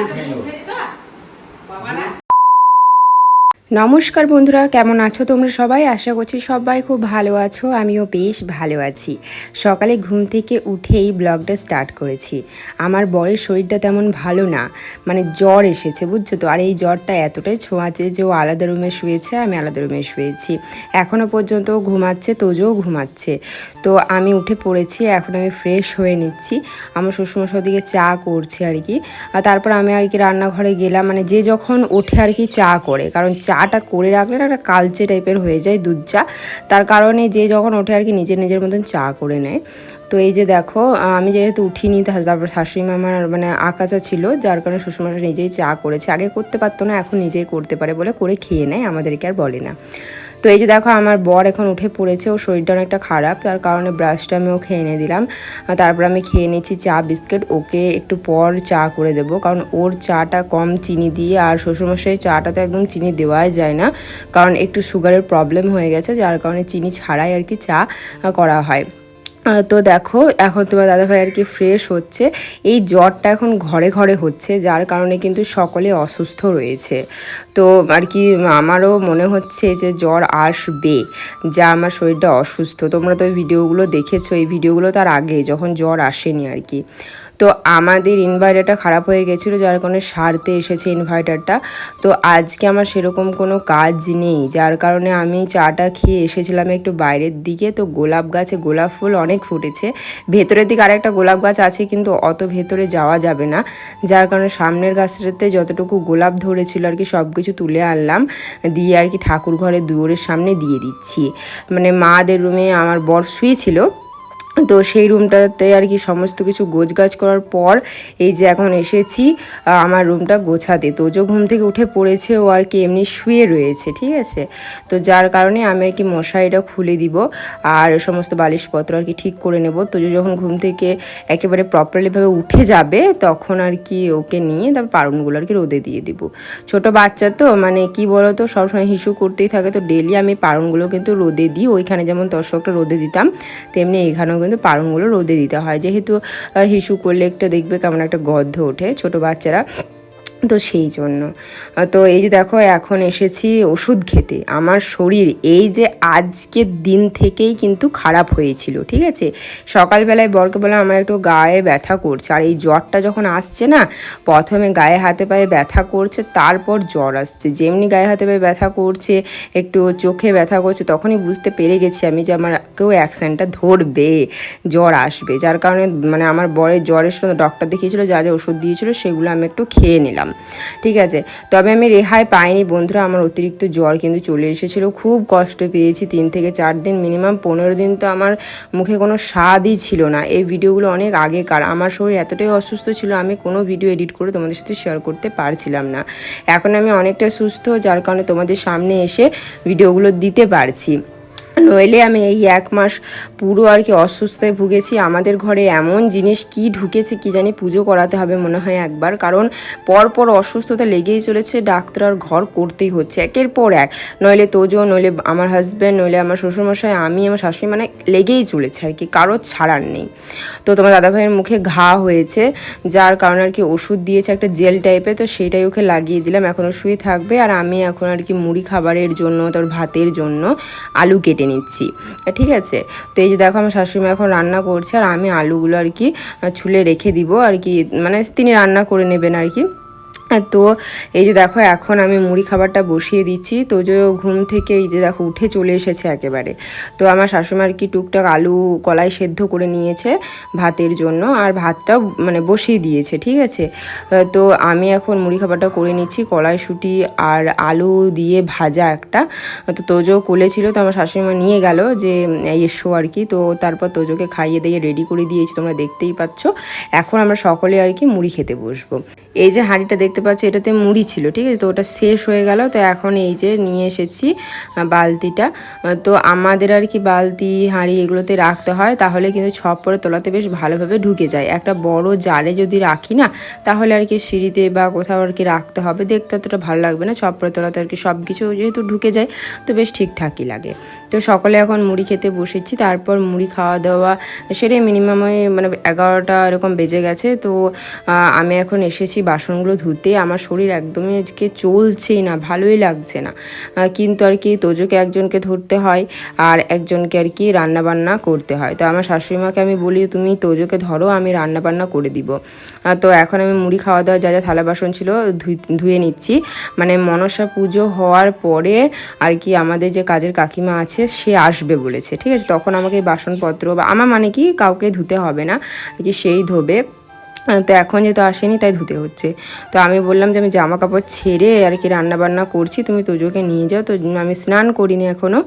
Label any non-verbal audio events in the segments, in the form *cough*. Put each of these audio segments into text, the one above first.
একটু খেলো নমস্কার বন্ধুরা, কেমন আছো তোমরা সবাই? আশা করছি সবাই খুব ভালো আছো, আমিও বেশ ভালো আছি। সকালে ঘুম থেকে উঠেই ব্লগটা স্টার্ট করেছি। আমার বরের শরীরটা তেমন ভালো না মানে জ্বর এসেছে, বুঝছ তো? আর এই জ্বরটা এতটাই ছোঁয়াছে যে ও আলাদা রুমে শুয়েছে, আমি আলাদা রুমে শুয়েছি। এখনও পর্যন্ত ঘুমাচ্ছে তোজও ঘুমাচ্ছে। তো আমি উঠে পড়েছি, এখন আমি ফ্রেশ হয়ে নিচ্ছি। আমার শ্বশুরমশাই দিকে চা করছে আর কি। আর তারপর আমি আর কি রান্নাঘরে গেলাম মানে যে যখন ওঠে আর কি চা করে, কারণ চাটা করে রাখলে না একটা কালচে টাইপের হয়ে যায় দুধ চা তার কারণে যে যখন ওঠে আর কি নিজের নিজের মতন চা করে নেয়। তো এই যে দেখো আমি যেহেতু উঠিনি তারপর শাশুড়ি মামার মানে আকাশা ছিল, যার কারণে শ্বশুরমশাই নিজেই চা করেছে। আগে করতে পারতো না, এখন নিজেই করতে পারে বলে করে খেয়ে নেয়, আমাদেরকে আর বলে না। তো এই যে দেখো, আমার বর এখন উঠে পড়েছে ও শরীরটা অনেকটা খারাপ, তার কারণে ব্রাশটা আমি ও খেয়ে এনে দিলাম। তারপর আমি খেয়ে নিচ্ছি চা, বিস্কিট, ওকে একটু পর চা করে দেবো, কারণ ওর চাটা কম চিনি দিয়ে, আর শ্বশুরমশাই চাটা তো একদম চিনি দেওয়াই যায় না, কারণ একটু সুগারের প্রবলেম হয়ে গেছে, যার কারণে চিনি ছাড়াই আর কি চা করা হয়। তো দেখো, এখন তোমার দাদাভাই আর কি ফ্রেশ হচ্ছে। এই জ্বরটা এখন ঘরে ঘরে হচ্ছে, যার কারণে কিন্তু সকলে অসুস্থ রয়েছে। তো আর কি আমারও মনে হচ্ছে যে জ্বর আসবে, যা আমার শরীরটা অসুস্থ। তোমরা তো ভিডিওগুলো দেখেছ, এই ভিডিওগুলো তার আগে, যখন জ্বর আসেনি আর কি। তো আমাদের ইনভার্টারটা খারাপ হয়ে গেছিল, যার কারণে সারতে এসেছে ইনভার্টারটা তো আজকে আমার সেরকম কোনো কাজ নেই, যার কারণে আমি চাটা খেয়ে এসেছিলাম একটু বাইরের দিকে। তো গোলাপ গাছে গোলাপ ফুল অনেক ফুটেছে। ভেতরের দিকে আরেকটা গোলাপ গাছ আছে, কিন্তু অত ভেতরে যাওয়া যাবে না। যার কারণে সামনের গাছটাতে যতটুকু গোলাপ ধরেছিল আর কি সব কিছু তুলে আনলাম। দিয়ে আর কি ঠাকুর ঘরের দুয়ারের সামনে দিয়ে দিচ্ছি। মানে মাদের রুমে আমার বর শুয়েছিল। তো সেই রুমটাতে আর কি সমস্ত কিছু গোছগাছ করার পর এই যে এখন এসেছি আমার রুমটা গোছাতে। তো যে ঘুম থেকে উঠে পড়েছে, ও আর কি এমনি শুয়ে রয়েছে, ঠিক আছে? তো যার কারণে আমি আর কি মশারিটা খুলে দিব আর সমস্ত বালিশপত্র আর কি ঠিক করে নেব। তোজো যখন ঘুম থেকে একেবারে প্রপারলিভাবে উঠে যাবে, তখন আর কি ওকে নিয়ে তারপর পারুনগুলো আর কি রোদে দিয়ে দিব। ছোট বাচ্চা তো মানে কি বলো তো সবসময় হিসু করতেই থাকে। তো ডেলি আমি পারুনগুলো কিন্তু রোদে দিই। ওইখানে যেমন দর্শকটা রোদে দিতাম, তেমনি এখানেও কিন্তু পারুনগুলো রোদে দিতে হয়। যেহেতু হিসু করলে একটা দেখবে কেমন একটা গন্ধ ওঠে ছোটো বাচ্চারা। তো সেই জন্য। তো এই যে দেখো, এখন এসেছি ওষুধ খেতে। আমার শরীর এই যে আজকের দিন থেকেই কিন্তু খারাপ হয়েছিল, ঠিক আছে? সকালবেলায় বরকে বললাম, আমার একটু গায়ে ব্যথা করছে। আর এই জ্বরটা যখন আসছে না, প্রথমে গায়ে হাতে পায়ে ব্যথা করছে, তারপর জ্বর আসছে। যেমনি গায়ে হাতে পায়ে ব্যথা করছে, একটু চোখে ব্যথা করছে, তখনই বুঝতে পেরে গেছি আমি যে আমার কেউ অ্যাকসেন্টটা ধরবে, জ্বর আসবে। যার কারণে মানে আমার বরের জ্বরের ডক্টর দেখিয়েছিল, যা যা ওষুধ দিয়েছিল, সেগুলো আমি একটু খেয়ে নিলাম। ঠিক আছে? তবে আমি রেহাই পাইনি বন্ধুরা, আমার অতিরিক্ত জ্বর কিন্তু চলে এসেছিল। খুব কষ্ট পেয়েছি তিন থেকে চার দিন মিনিমাম পনেরো দিন তো আমার মুখে কোনো স্বাদই ছিল না। এই ভিডিওগুলো অনেক আগেকার। আমার শরীর এতটাই অসুস্থ ছিল, আমি কোনো ভিডিও এডিট করে তোমাদের সাথে শেয়ার করতে পারছিলাম না। এখন আমি অনেকটা সুস্থ, যার কারণে তোমাদের সামনে এসে ভিডিওগুলো দিতে পারছি। নইলে আমি এই এক মাস পুরো আর কি অসুস্থতায় ভুগেছি। আমাদের ঘরে এমন জিনিস কি ঢুকেছে কি জানি পুজো করাতে হবে মনে হয় একবার। কারণ পরপর অসুস্থতা লেগেই চলেছে, ডাক্তার আর ঘর করতেই হচ্ছে। একের পর এক। নইলে তোজো, নইলে আমার হাজব্যান্ড নইলে আমার শ্বশুরমশাই, আমি, আমার শাশুড়ি মানে লেগেই চলেছে আর কি কারোর ছাড়ার নেই। তো তোমার দাদাভাইয়ের মুখে ঘা হয়েছে, যার কারণে আর কি ওষুধ দিয়েছে একটা জেল টাইপের তো সেটাই ওকে লাগিয়ে দিলাম এখনও শুয়ে থাকবে। আর আমি এখন আর কি মুড়ি খাবারের জন্য, তার ভাতের জন্য আলু কেটে নিচ্ছি। ঠিক আছে? তো এই যে দেখো আমার শাশুড়ি মা এখন রান্না করছে, আর আমি আলুগুলো আর কি ছুলে রেখে দিব, আর কি মানে তিনি রান্না করে নেবেন আর কি। তো এই যে দেখো, এখন আমি মুড়ি খাবারটা বসিয়ে দিচ্ছি। তো যে ঘুম থেকে এই যে দেখো, উঠে চলে এসেছে একেবারে। তো আমার শাশুড়িমার কি টুকটাক আলু কলাই সেদ্ধ করে নিয়েছে ভাতের জন্য, আর ভাতটাও মানে বসিয়ে দিয়েছে, ঠিক আছে? তো আমি এখন মুড়ি খাবারটা করে নিচ্ছি কড়াইশুঁটি আর আলু দিয়ে ভাজা একটা। তো তোজো কোলে ছিল, তো আমার শাশুড়িমা নিয়ে গেল যে এসো আর কি। তো তারপর তোজোকে খাইয়ে দিয়ে রেডি করে দিয়েছি, তোমরা দেখতেই পাচ্ছ। এখন আমরা সকলে আর কি মুড়ি খেতে বসবো। এই যে হাঁড়িটা দেখতে পাচ্ছ, এটাতে মুড়ি ছিল, ঠিক আছে? তো ওটা শেষ হয়ে গেল, তো এখন এই যে নিয়ে এসেছি বালতিটা। তো আমাদের আর কি বালতি, হাঁড়ি এগুলোতে রাখতে হয়, তাহলে কিন্তু ছপ পরে তোলাতে বেশ ভালোভাবে ঢুকে যায়। একটা বড় জারে যদি রাখি না, তাহলে আর কি সিঁড়িতে বা কোথাও আর কি রাখতে হবে। দেখতে অতটা ভালো লাগবে না, ছপ পরে তোলাতে আর কি সব কিছু যেহেতু ঢুকে যায়, তো বেশ ঠিকঠাকই লাগে। তো সকলে এখন মুড়ি খেতে বসেছি, তারপর মুড়ি খাওয়া দাওয়া সেরে মিনিমাম মানে এগারোটা এরকম বেজে গেছে। তো আমি এখন এসেছি বাসনগুলো ধুতে, আমার শরীর একদমই আজকে চলছেই না, ভালোই লাগছে না। কিন্তু আর কি তোজোকে একজনকে ধরতে হয় আর একজনকে আর কি রান্নাবান্না করতে হয়। তো আমার শাশুড়ি মাকে আমি বলি, তুমি তোজোকে ধরো, আমি রান্না বান্না করে দিব। তো এখন আমি মুড়ি খাওয়া দাওয়া, যা যা থালা বাসন ছিল ধুয়ে নিচ্ছি। মানে মনসা পুজো হওয়ার পরে আর কি আমাদের যে কাজের কাকিমা আছে সে আসবে বলেছে। ঠিক আছে? তখন আমাকে এই বাসনপত্র বা আমার মানে কি, কাউকে ধুতে হবে না। কি সেই ধোবে। তো এখন যেহেতু আসেনি, তাই ধুতে হচ্ছে। তো আমি বললাম যে আমি জামা কাপড় ছেড়ে আর কি রান্না বান্না করছি, তুমি তোজোকে নিয়ে যাও। তো আমি স্নান করিনি এখনও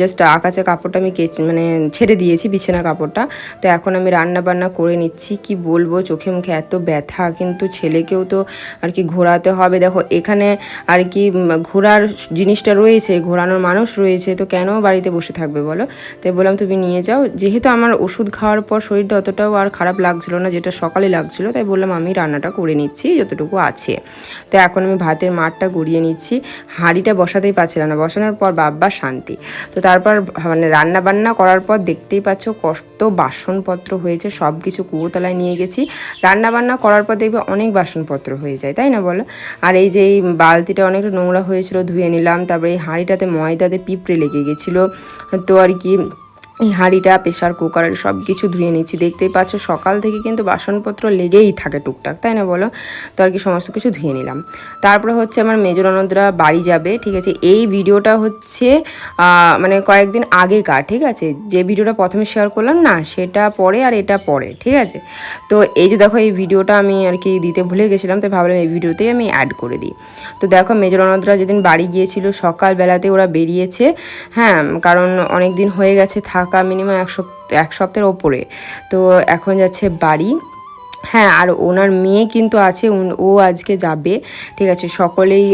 জাস্ট আকাশে কাপড়টা আমি কেচে মানে ছেড়ে দিয়েছি, বিছানা কাপড়টা। তো এখন আমি রান্না বান্না করে নিচ্ছি, কি বলব, চোখে মুখে এত ব্যথা, কিন্তু ছেলেকেও তো আর কি ঘোরাতে হবে। দেখো, এখানে আর কি ঘোরার জিনিসটা রয়েছে, ঘোরানোর মানুষ রয়েছে, তো কেন বাড়িতে বসে থাকবে বলো? তাই বললাম, তুমি নিয়ে যাও। যেহেতু আমার ওষুধ খাওয়ার পর শরীরটা অতটাও আর খারাপ লাগছিল না, যেটা সকালে লাগছিল তাই বললাম আমি রান্নাটা করে নিচ্ছি, যতটুকু আছে। তো এখন আমি ভাতের মাঠটা গড়িয়ে নিচ্ছি। হাঁড়িটা বসাতেই পারছিলাম না, বসানোর পর বাব্বা শান্তি। তো তারপর মানে রান্না বান্না করার পর দেখতেই পাচ্ছ কত বাসনপত্র হয়েছে সব কিছু কুয়োতলায় নিয়ে গেছি। রান্না বান্না করার পর দেখবে অনেক বাসনপত্র হয়ে যায়, তাই না বলো? আর এই যে এই বালতিটা অনেকটা নোংরা হয়েছিল, ধুয়ে নিলাম, তারপরে এই হাঁড়িটাতে ময়দাতে পিঁপড়ে লেগে গেছিল। তো আর কি এই হাঁড়িটা প্রেশার কুকার সব কিছু ধুয়ে নিচ্ছি। দেখতেই পাচ্ছ, সকাল থেকে কিন্তু বাসনপত্র লেগেই থাকে টুকটাক, তাই না বলো? তো আর কি সমস্ত কিছু ধুয়ে নিলাম। তারপরে হচ্ছে আমার মেজর ননদরা বাড়ি যাবে, ঠিক আছে? এই ভিডিওটা হচ্ছে মানে কয়েকদিন আগেকার, ঠিক আছে? যে ভিডিওটা প্রথমে শেয়ার করলাম, না, সেটা পরে আর এটা পরে, ঠিক আছে? তো এই যে দেখো, এই ভিডিওটা আমি আর কি দিতে ভুলে গেছিলাম, তাই ভাবলাম এই ভিডিওতেই আমি অ্যাড করে দিই। তো দেখো মেজর ননদরা যেদিন বাড়ি গিয়েছিল, সকালবেলাতে ওরা বেরিয়েছে হ্যাঁ কারণ অনেক দিন হয়ে গেছে থাকা মিনিমাম এক সপ্তাহ এক সপ্তাহের ওপরে। তো এখন যাচ্ছে বাড়ি। হ্যাঁ আর ওনার মেয়ে কিন্তু আছে ও আজকে যাবে, ঠিক আছে? সকলেই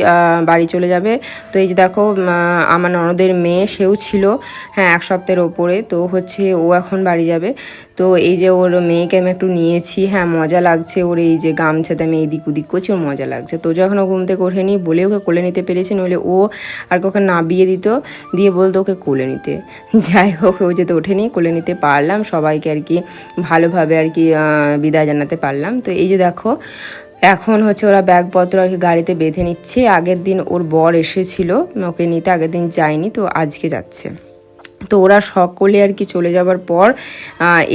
বাড়ি চলে যাবে। তো এই যে দেখো আমার ননদের মেয়ে, সেও ছিল হ্যাঁ এক সপ্তাহের ওপরে। তো হচ্ছে ও এখন বাড়ি যাবে। তো এই যে ওর মেয়েকে আমি একটু নিয়েছি হ্যাঁ মজা লাগছে ওর এই যে গামছাতে আমি এদিক ওদিক করছি, ওর মজা লাগছে। তো যখন ও ঘুম থেকে ওঠেনি বলে ওকে কোলে নিতে পেরেছি, নইলে ও আর ওকে নাবিয়ে দিত, দিয়ে বলতো ওকে কোলে নিতে। *laughs* যাই হোক, ও যেতে ওঠেনি, কোলে নিতে পারলাম, সবাইকে আর কি ভালোভাবে আর কি বিদায় জানাতে পারলাম। তো এই যে দেখো, এখন হচ্ছে ওরা ব্যাগপত্র আর কি গাড়িতে বেঁধে নিচ্ছে, আগের দিন ওর বর এসেছিল, ওকে নিতে আগের দিন যায়নি, তো আজকে যাচ্ছে। তো ওরা সকলে আর কি চলে যাবার পর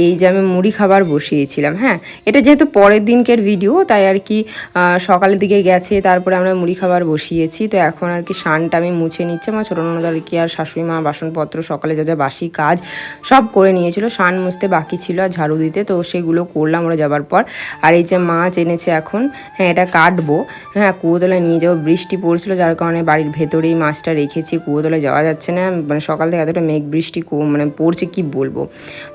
এই যে আমি মুড়ি খাবার বসিয়েছিলাম হ্যাঁ? এটা যেহেতু পরের দিনকের ভিডিও তাই আর কি সকালের দিকে গেছে, তারপরে আমরা মুড়ি খাবার বসিয়েছি, তো এখন আর কি শানটা আমি মুছে নিচ্ছে। আমার ছোটো ননদ আর কি, আর শাশুড়ি মা, বাসনপত্র, সকালে যা যা বাসি কাজ সব করে নিয়েছিল শান মুছতে বাকি ছিল আর ঝাড়ু দিতে, তো সেগুলো করলাম ওরা যাবার পর। আর এই যে মাছ এনেছে এখন হ্যাঁ এটা কাটবো হ্যাঁ কুয়োতলায় নিয়ে যাব, বৃষ্টি পড়ছিল, যার কারণে বাড়ির ভেতরেই মাছটা রেখেছি কুয়োতলায় যাওয়া যাচ্ছে না মানে সকাল থেকে এতটা মেঘ বৃষ্টি কো- মানে পড়ছে কি বলব?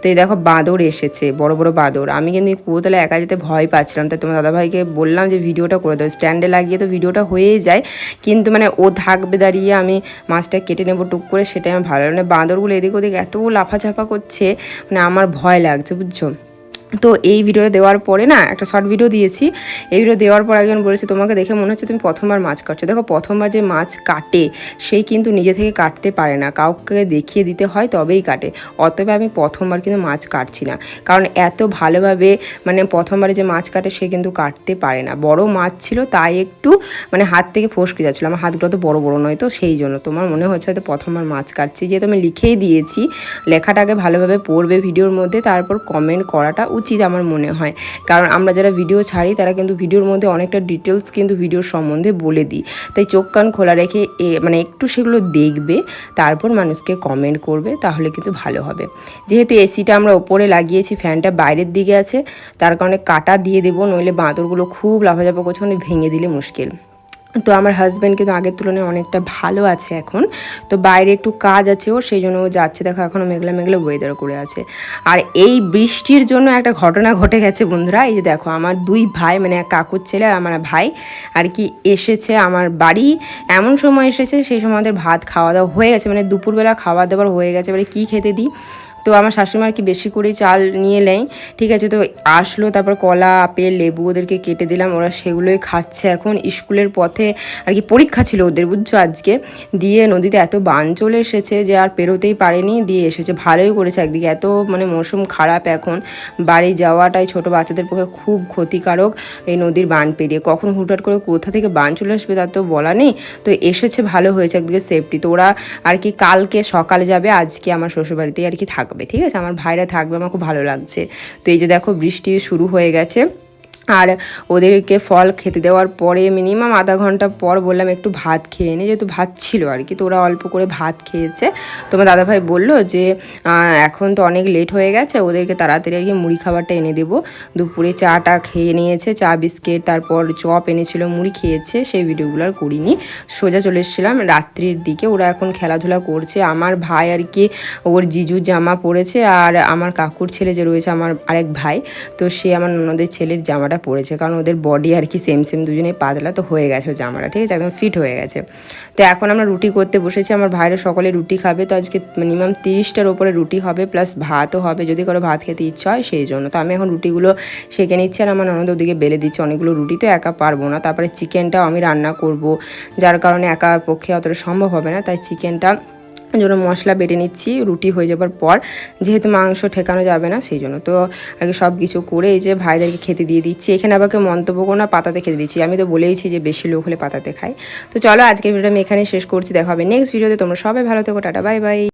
তো এই দেখো বাঁদর এসেছে, বড় বড় বাঁদর। আমি কিন্তু এই কুয়োতলা একা যেতে ভয় পাচ্ছিলাম। তাই তোমার দাদাভাইকে বললাম যে ভিডিওটা করে দাও। স্ট্যান্ডে লাগিয়ে তো ভিডিওটা হয়েই যায়। কিন্তু মানে ও থাকবে দাঁড়িয়ে আমি মাছটা কেটে নেব টুক করে, সেটাই আমার ভালো লাগে মানে বাঁদরগুলো এদিক ওদিক এত লাফাঝাফা করছে মানে আমার ভয় লাগছে, বুঝছ? তো এই ভিডিওটা দেওয়ার পরে না, একটা শর্ট ভিডিও দিয়েছি। এই ভিডিও দেওয়ার পর একজন বলেছে, তোমাকে দেখে মনে হচ্ছে তুমি প্রথমবার মাছ কাটছো। দেখো, প্রথমবার যে মাছ কাটে সেই কিন্তু নিজে থেকে কাটতে পারে না। কাউকে দেখিয়ে দিতে হয়, তবেই কাটে। অতএব আমি প্রথমবার কিন্তু মাছ কাটছি না। কারণ এত ভালোভাবে মানে প্রথমবারে যে মাছ কাটে, সে কিন্তু কাটতে পারে না। বড় মাছ ছিল, তাই একটু মানে হাত থেকে ফসকে যাচ্ছিল। আমার হাতগুলো তো বড় বড় নয় তো, সেই জন্য। তোমার মনে হচ্ছে হয়তো প্রথমবার মাছ কাটছি। যেহেতু আমি লিখেই দিয়েছি, লেখাটাকে ভালোভাবে পড়বে ভিডিওর মধ্যে, তারপর কমেন্ট করাটা উচিত আমার মনে হয়। কারণ আমরা যারা ভিডিও ছাড়ি, তারা কিন্তু ভিডিওর মধ্যে অনেকটা ডিটেলস কিন্তু ভিডিওর সম্বন্ধে বলে দিই। তাই চোখ কান খোলা রেখে এ- মানে একটু সেগুলো দেখবে, তারপর মানুষকে কমেন্ট করবে, তাহলে কিন্তু ভালো হবে। যেহেতু এসিটা আমরা ওপরে লাগিয়েছি ফ্যানটা বাইরের দিকে আছে, তার কারণে কাটা দিয়ে দেবো, নইলে বাঁদরগুলো খুব লাফাঝাপা করছে ওখানে ভেঙে দিলে মুশকিল। তো আমার হাজব্যান্ড কিন্তু আগের তুলনায় অনেকটা ভালো আছে এখন। তো বাইরে একটু কাজ আছে ওর, সেই জন্য ও যাচ্ছে। দেখো এখনও মেঘলা মেঘলা ওয়েদার করে আছে। আর এই বৃষ্টির জন্য একটা ঘটনা ঘটে গেছে বন্ধুরা। এই যে দেখো, আমার দুই ভাই মানে এক কাকুর ছেলে আর আমার ভাই, আর কি এসেছে আমার বাড়ি। এমন সময় এসেছে, সেই সময় আমাদের ভাত খাওয়া দাওয়া হয়ে গেছে। মানে দুপুরবেলা খাওয়া দাওয়ার হয়ে গেছে। এবারে কী খেতে দিই? তো আমার শাশুড়ি আর কি বেশি করে চাল নিয়ে নেয়, ঠিক আছে? তো আসলো, তারপর কলা, আপেল, লেবু ওদেরকে কেটে দিলাম, ওরা সেগুলোই খাচ্ছে এখন। স্কুলের পথে আর কি পরীক্ষা ছিল ওদের, বুঝছ আজকে? দিয়ে নদীতে এত বান চলে এসেছে যে আর পেরোতেই পারেনি, দিয়ে এসেছে, ভালোই করেছে একদিকে। এত মানে মৌসুম খারাপ এখন, বাড়ি যাওয়াটাই ছোট বাচ্চাদের পক্ষে খুব ক্ষতিকারক এই নদীর বান পেরিয়ে। কখন হুটহাট করে কোথা থেকে বান চলে আসবে তার তো বলা নেই। তো এসেছে, ভালো হয়েছে একদিকে সেফটি তো ওরা আর কি কালকে সকালে যাবে, আজকে আমার শ্বশুরবাড়িতেই আর কি থাকবে। ঠিক আছে? আমার ভাইরা থাকবে, আমার খুব ভালো লাগছে। তো এই যে দেখো, বৃষ্টি শুরু হয়ে গেছে। আর ওদেরকে ফল খেতে দেওয়ার পরে মিনিমাম আধা ঘণ্টা পর বললাম একটু ভাত খেয়ে নে, যেহেতু ভাত ছিল আর কি, তো ওরা অল্প করে ভাত খেয়েছে। তোমার দাদাভাই বলল যে এখন তো অনেক লেট হয়ে গেছে, ওদেরকে তাড়াতাড়ি আর কি মুড়ি খাবারটা এনে দেবো। দুপুরে চাটা খেয়ে নিয়েছে, চা, বিস্কিট, তারপর চপ এনেছিল, মুড়ি খেয়েছে, সেই ভিডিওগুলো আর করিনি। সোজা চলে এসেছিলাম রাত্রির দিকে, ওরা এখন খেলাধুলা করছে। আমার ভাই আর কি, ওর জিজুর জামা পরেছে, আর আমার কাকুর ছেলে যে রয়েছে, আমার আরেক ভাই, তো সে আমার ননদের ছেলের জামাটা পরেছে, কারণ ওদের বডি আর কি সেম সেম দুজনেই পাতলা তো হয়ে গেছে জামাটা, ঠিক আছে? একদম ফিট হয়ে গেছে। তো এখন আমরা রুটি করতে বসেছি, আমার ভাইরা সকলে রুটি খাবে, তো আজকে মিনিমাম তিরিশটার ওপরে রুটি হবে প্লাস ভাতও হবে, যদি করে ভাত খেতে ইচ্ছা হয় সেই জন্য। তো আমি এখন রুটিগুলো সেঁকে নিচ্ছি আর আমার ননদ ওদিকে বেলে দিচ্ছে অনেকগুলো রুটি, তো একা পারব না। তারপরে চিকেনটাও আমি রান্না করব, যার কারণে একা পক্ষে অতটা সম্ভব হবে না, তাই চিকেনটা জন্য মশলা বেটে নিচ্ছি, রুটি হয়ে যাবার পর। যেহেতু মাংস ঠেকানো যাবে না, সেই জন্য। তো আগে সব কিছু করে এই যে ভাইদেরকে খেতে দিয়ে দিচ্ছি। এখানে আবারকে মন্তব্য করো না, পাতাতে খেতে দিচ্ছি। আমি তো বলেইছি যে বেশি লোক হলে পাতাতে খাই। তো চলো আজকের ভিডিওটা আমি এখানে শেষ করছি, দেখা হবে নেক্সট ভিডিওতে তোমরা সবাই ভালো থেকো, টাটা বাই বাই